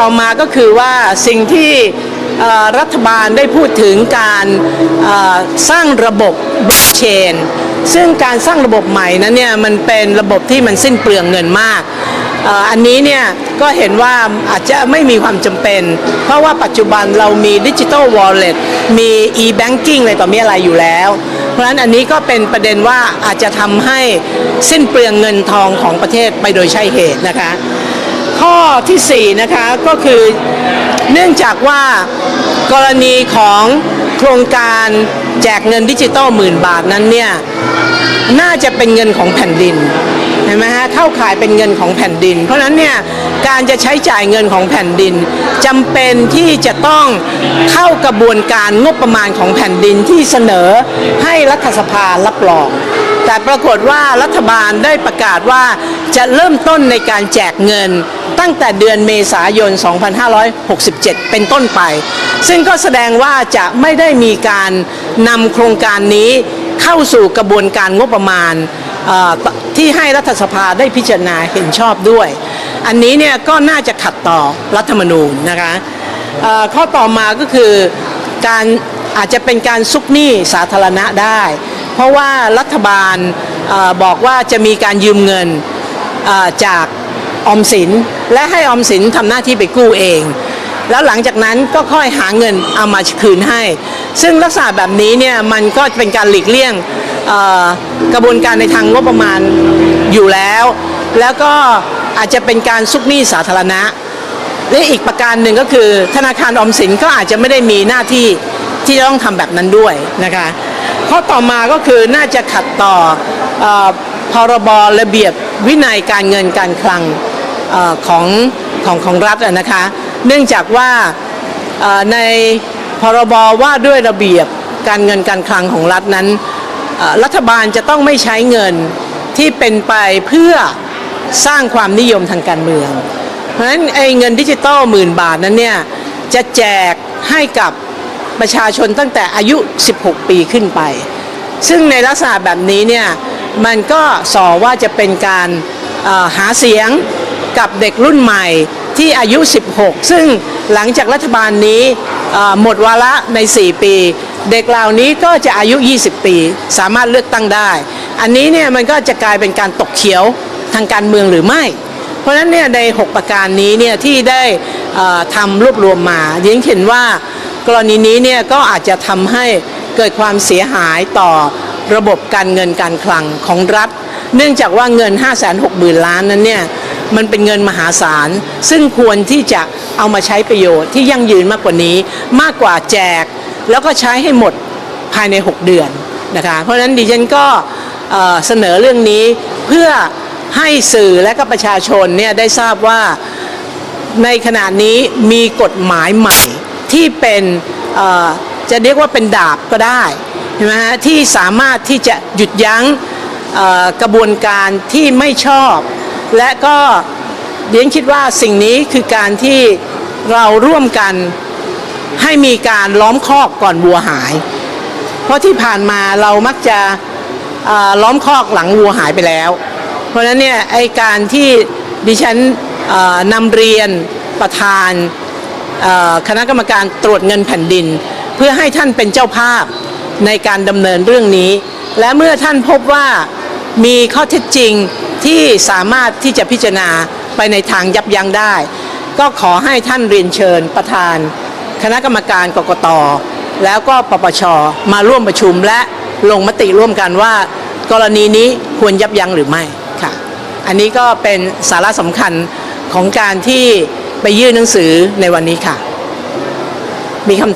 ต่อมาก็คือว่าสิ่งที่รัฐบาลได้พูดถึงการสร้างระบบบล็อกเชนซึ่งการสร้างระบบใหม่นั้นเนี่ยมันเป็นระบบที่มันสิ้นเปลืองเงินมาก อันนี้เนี่ยก็เห็นว่าอาจจะไม่มีความจำเป็น เพราะว่าปัจจุบันเรามีดิจิ t a ลวอลเล็ตมี e-banking อะไรต่อมีอะไรอยู่แล้ว เพราะฉะนั้นอันนี้ก็เป็นประเด็นว่าอาจจะทำให้สิ้นเปลืองเงินทองของประเทศไปโดยใช่เหตุนะคะ ข้อทีสี่ 4 นะคะก็คือเนื่องจากว่ากรณีของโครงการแจกเงินดิจิตอลหมื่นบาทนั้นเนี่ยน่าจะเป็นเงินของแผ่นดินเห็นไหมฮะเข้าขายเป็นเงินของแผ่นดิน เพราะฉะนั้นเนี่ยการจะใช้จ่ายเงินของแผ่นดินจำเป็นที่จะต้องเข้ากระบวนการงบประมาณของแผ่นดินที่เสนอให้รัฐสภารับรอง แต่ปรากฏว่ารัฐบาลได้ประกาศว่าจะเริ่มต้นในการแจกเงินตั้งแต่เดือนเมษายน 2567 เป็นต้นไป ซึ่งก็แสดงว่าจะไม่ได้มีการนำโครงการนี้เข้าสู่กระบวนการงบประมาณที่ให้รัฐสภาได้พิจารณาเห็นชอบด้วย อันนี้เนี่ยก็น่าจะขัดต่อรัฐธรรมนูญนะคะข้อต่อมาก็คือการอาจจะเป็นการซุกหนี้สาธารณะได้เพราะว่ารัฐบาลอบอกว่าจะมีการยืมเงินจากออมสิน และให้ออมสินทำหน้าที่ไปกู้เอง แล้วหลังจากนั้นก็ค่อยหาเงินเอามาคืนให้ ซึ่งลักษณะแบบนี้เนี่ยมันก็เป็นการหลีกเลี่ยงกระบวนการในทางงบประมาณอยู่แล้ว แล้วก็อาจจะเป็นการซุกหนี้สาธารณะและอีกประการหนึ่งก็คือธนาคารออมสินก็อาจจะไม่ได้มีหน้าที่ที่จะต้องทำแบบนั้นด้วยนะคะ ข้อต่อมาก็คือน่าจะขัดต่ออพรบระเบียบวินัยการเงินการคลังอของของของรัฐนะคะ เนื่องจากว่าในพรบว่าด้วยระเบียบการเงินการคลังของรัฐนั้น รัฐบาลจะต้องไม่ใช้เงินที่เป็นไปเพื่อสร้างความนิยมทางการเมือง เพราะฉะนั้นไอ้เงินดิจิตอลหมื่นบาทนั้นเนี่ยจะแจกให้กับ ประชาชนตั้งแต่อายุ 16 ปีขึ้นไป ซึ่งในลักษณะแบบนี้เนี่ยมันก็สอว่าจะเป็นการหาเสียงกับเด็กรุ่นใหม่ที่อายุ 16 ซึ่งหลังจากรัฐบาลนี้หมดวาระใน 4 ปี เด็กเหล่านี้ก็จะอายุ 20 ปี สามารถเลือกตั้งได้ อันนี้เนี่ยมันก็จะกลายเป็นการตกเขียวทางการเมืองหรือไม่ เพราะฉะนั้นเนี่ยใน 6 ประการนี้เนี่ยที่ได้ทำรวบรวมมาเดียนเห็นว่า กรณีนี้เนี่ยก็อาจจะทำให้เกิดความเสียหายต่อระบบการเงินการคลังของรัฐ เนื่องจากว่าเงิน 5 6 0 0 0 0 ล้านนั้นเนี่ยมันเป็นเงินมหาศาล ซึ่งควรที่จะเอามาใช้ประโยชน์ที่ยั่งยืนมากกว่านี้ มากกว่าแจก แล้วก็ใช้ให้หมดภายใน 6 เดือนนะคะเพราะฉะนั้นดิฉันก็เอ่อเสนอเรื่องนี้เพื่อให้สื่อและก็ประชาชนเนี่ยได้ทราบว่าในขณะนี้มีกฎหมายใหม่ ที่เป็นจะเรียกว่าเป็นดาบก็ได้ใช่ไหมฮะที่สามารถที่จะหยุดยั้งกระบวนการที่ไม่ชอบ และก็เรียนคิดว่าสิ่งนี้คือการที่เราร่วมกันให้มีการล้อมคอกก่อนวัวหาย เพราะที่ผ่านมาเรามักจะล้อมคอกหลังวัวหายไปแล้ว เพราะฉะนั้นเนี่ยไอการที่ดิฉันนำเรียนประธาน คณะกรรมการตรวจเงินแผ่นดิน เพื่อให้ท่านเป็นเจ้าภาพในการดำเนินเรื่องนี้ และเมื่อท่านพบว่ามีข้อเท็จจริงที่สามารถที่จะพิจารณาไปในทางยับยั้งได้ ก็ขอให้ท่านเรียนเชิญประธาน คณะกรรมการกกตแล้วก็ปปชมาร่วมประชุมและลงมติร่วมกันว่า กรณีนี้ควรยับยั้งหรือไม่ค่ะ อันนี้ก็เป็นสาระสำคัญของการที่ ไปยื่นหนังสือในวันนี้ค่ะ มีคำ